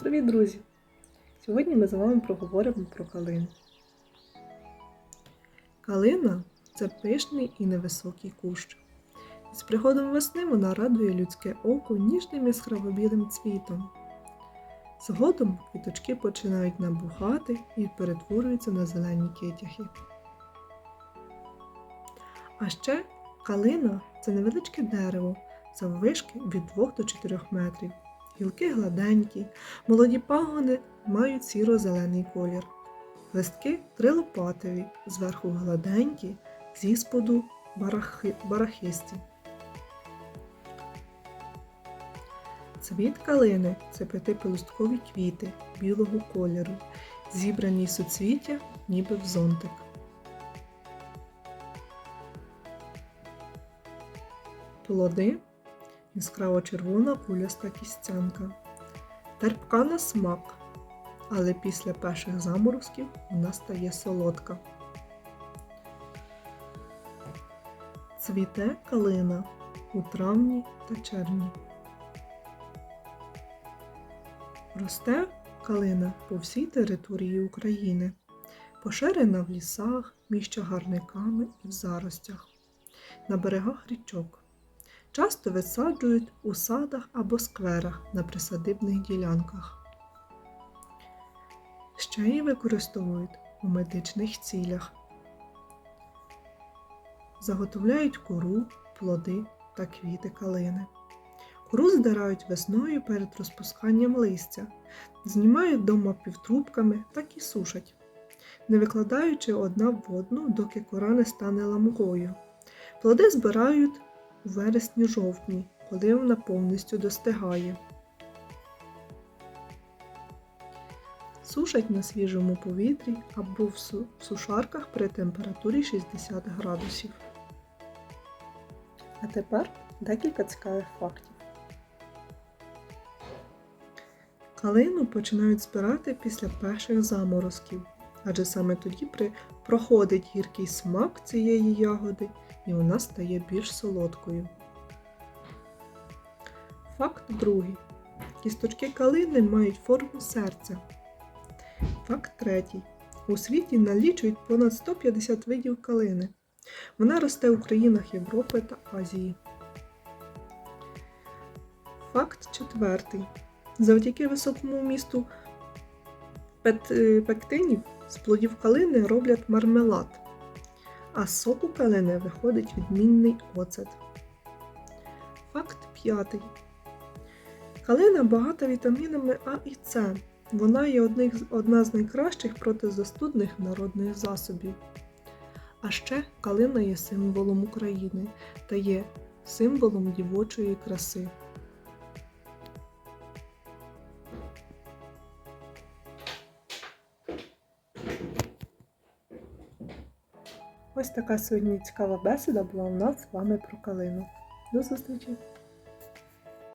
Привіт, друзі! Сьогодні ми з вами проговоримо про калину. Калина це пишний і невисокий кущ. З приходом весни вона радує людське око ніжним яскравобілим цвітом. Згодом квіточки починають набухати і перетворюються на зелені китяхи. А ще калина це невеличке дерево заввишки від 2 до 4 метрів. Гілки гладенькі, молоді пагони мають сіро-зелений колір. Листки трилопатові, зверху гладенькі, зі споду барахи, барахисті. Цвіт калини це п'ятипелюсткові квіти білого кольору, зібрані суцвіття, ніби в зонтик. Плоди яскраво червона куляста кістянка. Терпка на смак, але після перших заморозків вона стає солодка. Цвіте калина у травні та червні. Росте калина по всій території України, поширена в лісах, між чагарниками і в заростях, на берегах річок. Часто висаджують у садах або скверах на присадибних ділянках. Ще її використовують у медичних цілях. Заготовляють кору, плоди та квіти калини. Кору здирають весною перед розпусканням листя, знімають дома півтрубками, так і сушать, не викладаючи одна в одну, доки кора не стане ламкою. Плоди збирають у вересні-жовтні, коли вона повністю достигає. Сушать на свіжому повітрі або в сушарках при температурі 60 градусів. А тепер декілька цікавих фактів. Калину починають збирати після перших заморозків, адже саме тоді проходить гіркий смак цієї ягоди і вона стає більш солодкою. Факт другий. Кісточки калини мають форму серця. Факт третій. У світі налічують понад 150 видів калини. Вона росте у країнах Європи та Азії. Факт четвертий. Завдяки високому вмісту пет- е, пектинів з плодів калини роблять мармелад а з соку калини виходить відмінний оцет. Факт п'ятий. Калина багата вітамінами А і С. Вона є одна з найкращих протизастудних народних засобів. А ще калина є символом України та є символом дівочої краси. Ось така сьогодні цікава бесіда була у нас з вами про калину. До зустрічі!